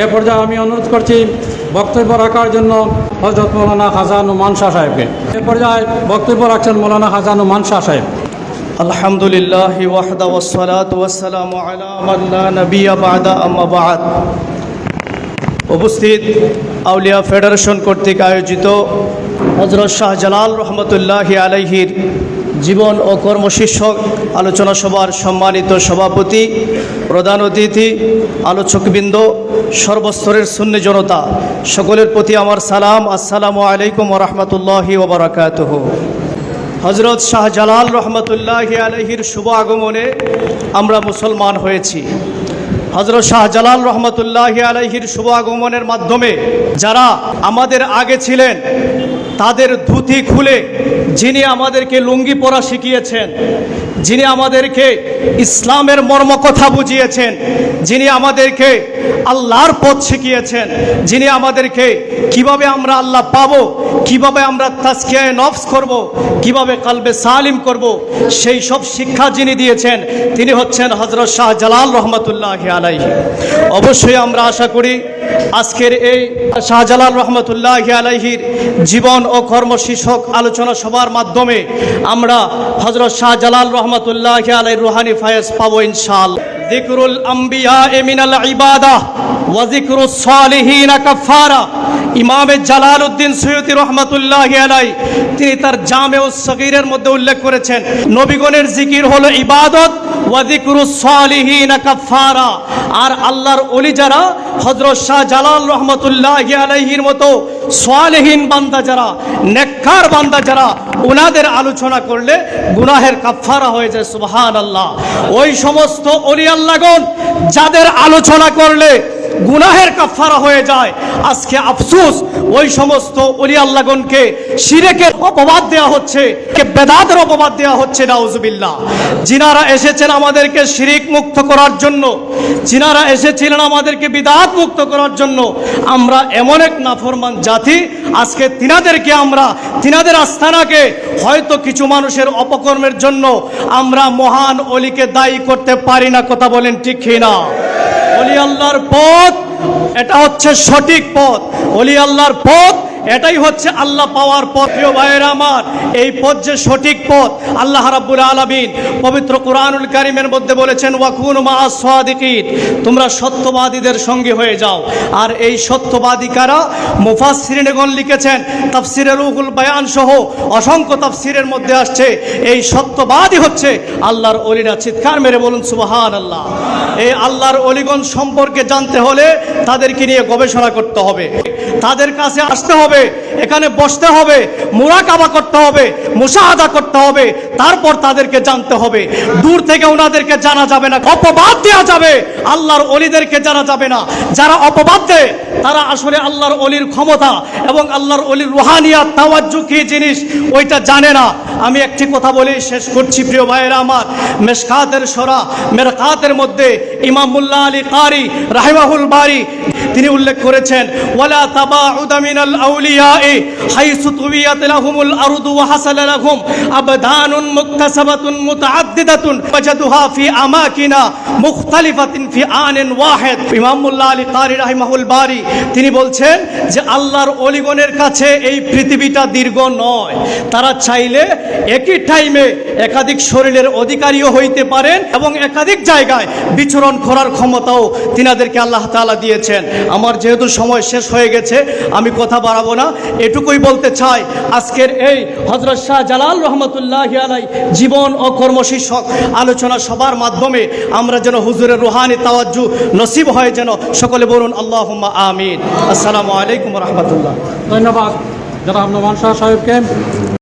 এ পর্যায়ে আমি অনুরোধ করছি বক্তব্য রাখার জন্য হজরত মৌলানা খাজানু মানসা সাহেবকে। এ পর্যায়ে বক্তব্য রাখছেন মৌলানা খাজানু মানসা সাহেব। আলহামদুলিল্লাহ ওয়াহদা ওয়াসসালাত ওয়াসসালামু আলা মান লা বা'দা, আম্মা বা'দ। উপস্থিত আউলিয়া ফেডারেশন কর্তৃক আয়োজিত হজরত শাহ জালাল রহমতুল্লাহ আলাইহির জীবন ও কর্মশীর্ষক আলোচনা সভার সম্মানিত সভাপতি, প্রধান অতিথি, আলোচকবৃন্দ, সর্বস্তরের শূন্য জনতা, সকলের প্রতি আমার সালাম, আসসালামু আলাইকুম রহমতুল্লাহি ওবরাকাতুহ হজরত শাহ জালাল রহমতুল্লাহ আলহির শুভ আগমনে আমরা মুসলমান হয়েছি। হজরত শাহ জালাল রহমতুল্লাহ আলহির শুভ আগমনের মাধ্যমে যারা আমাদের আগে ছিলেন, তাদের ধুতি খুলে যিনি আমাদেরকে লুঙ্গি পরা শিখিয়েছেন, যিনি আমাদেরকে ইসলামের মর্ম কথা বুঝিয়েছেন, যিনি আমাদেরকে আল্লাহর পথ শিখিয়েছেন, যিনি আমাদেরকে কীভাবে আমরা আল্লাহ পাবো, কীভাবে আমরা তাস্কিয়ায় নফস করব, কীভাবে কালবে সালিম করব, সেই সব শিক্ষা যিনি দিয়েছেন, তিনি হচ্ছেন হজরত শাহ জালাল রহমতুল্লাহ আলাইহি। অবশ্যই আমরা আশা করি আজকের এই শাহজালাল রহমতুল্লাহ আলাইহির জীবন ও কর্মশীর্ষক আলোচনা সভার মাধ্যমে আমরা হজরত শাহ জালাল রহমতুল্লাহ আলাই রুহানি ফায়েজ পাবো ইনশাল জিকরুল আম্বিয়া এমিনাল ইবাদা ওয়া যিকরুস সালিহিন কাফারা ইমামে জালাল উদ্দিন সৈয়দি রহমতুল্লাহ আলাই তিনি তার জামে ও সগীরের মধ্যে উল্লেখ করেছেন, নবীগণের জিকির হলো ইবাদত ওয়াদিকুরুস সালিহিন কাফারা আর আল্লাহর অলি যারা হজরত শাহ জালাল রহমতুল্লাহ আলাইহির মতো সালেহীন বান্দা যারা, নেককার বান্দা যারা ওনাদের আলোচনা করলে গুনাহের কাফারা হয়ে যায় সুবহান আল্লাহ ওই সমস্ত অলি আল্লাহগণ যাদের আলোচনা করলে গুনাহের কাফারা হয়ে যায়। আজকে আফসোস, ওই সমস্ত অলি শিরেকের অপবাদ দেওয়া হচ্ছে, কে বেদাতের অপবাদ দেওয়া হচ্ছে, নাউজুবিল্লাহ। যিনারা এসেছেন আমাদেরকে শিরিক মুক্ত করার জন্য, যিনারা এসেছিলেন আমাদেরকে বিদাত মুক্ত করার জন্য, আমরা এমন এক নাফরমান জাতি, আজকে তিনাদেরকে আমরা, তিনাদের আস্থানাকে হয়তো কিছু মানুষের অপকর্মের জন্য আমরা মহান অলিকে দায়ী করতে পারি না, কথা বলেন ঠিক না অলি আল্লাহর পথ এটা হচ্ছে সঠিক পথ। অলি আল্লাহর পথ এটাই হচ্ছে আল্লাহ পাওয়ার পথ। ভাইয়ের আমার, এই পথ যে সঠিক পথ, আল্লাহ রাব্বুল আলামিন পবিত্র কোরআনুল কারিমের মধ্যে বলেছেন, ওয়াকুন মা সাদিকিন তোমরা সত্যবাদীদের সঙ্গে হয়ে যাও। আর এই সত্যবাদী কারা? মুফাসসিরিনগণ লিখেছেন তাফসিরের রুহুল বায়ান সহ অসংখ্য তাফসিরের মধ্যে আসছে, এই সত্যবাদী হচ্ছে আল্লাহর অলিরা। চিৎকার মেরে বলুন সুবহান আল্লাহ এই আল্লাহর অলিগণ সম্পর্কে জানতে হলে তাদেরকে নিয়ে গবেষণা করতে হবে। তাদের কাছে আসতে হবে, এখানে বসতে হবে, মুরাকাবা করতে হবে, মুশাহাদা করতে হবে, তারপর তাদেরকে জানতে হবে। দূর থেকে ওনাদেরকে জানা যাবে না, অপবাদ দেওয়া যাবে, আল্লাহর অলিদেরকে জানা যাবে না। যারা অপবাদ দেয়, তারা আসলে আল্লাহর অলির ক্ষমতা এবং আল্লাহর অলির রুহানিয়া তাওয়াজ্জু কি জিনিস, ওইটা জানে না। আমি একটি কথা বলি, শেষ করছি, প্রিয় ভাইয়েরা আমার। মেশকাতের সরা, মেরকাতের মধ্যে ইমামুল্লাহ আলী কারি রাহিমাহুল বারি, তিনি উল্লেখ করেছেন, ওয়ালা তাবাউদা মিনাল আউলিয়াই হাইসু তুবিয়াত লাহুমুল আরদু ওয়া হাসালা লাহুম আবদানুন মুকতাসাবাতুন মুতাআদ্দিদাতুন ওয়াজাদুহা ফি আমাকিনা মুখতালিফাতিন ফি আনিন ওয়াহিদ ইমামুল্লাহ আলী কারি রাহিমাহুল বারি তিনি বলছেন যে আল্লাহর অলিগণের কাছে এই পৃথিবীটা দীর্ঘ নয়। তারা চাইলে একই টাইমে একাধিক শরীরের অধিকারীও হইতে পারেন এবং একাধিক জায়গায় বিচরণ করার ক্ষমতাও তিনাদেরকে আল্লাহ তালা দিয়েছেন। আমার যেহেতু সময় শেষ হয়ে গেছে আমি কথা বাড়াবো না, এটুকুই বলতে চাই, আজকের এই হজরত শাহ জালাল রহমতুল্লাহ আলাই জীবন ও কর্মশীর্ষক আলোচনা সবার মাধ্যমে আমরা যেন হুজুরের রুহানি তাওয়াজ্জু নসিব হয় যেন সকলে বলুন আল্লাহ আমিন। আসসালামু আলাইকুম রহমতুল্লাহ। ধন্যবাদ। জনাব নোমান শাহ সাহেবকে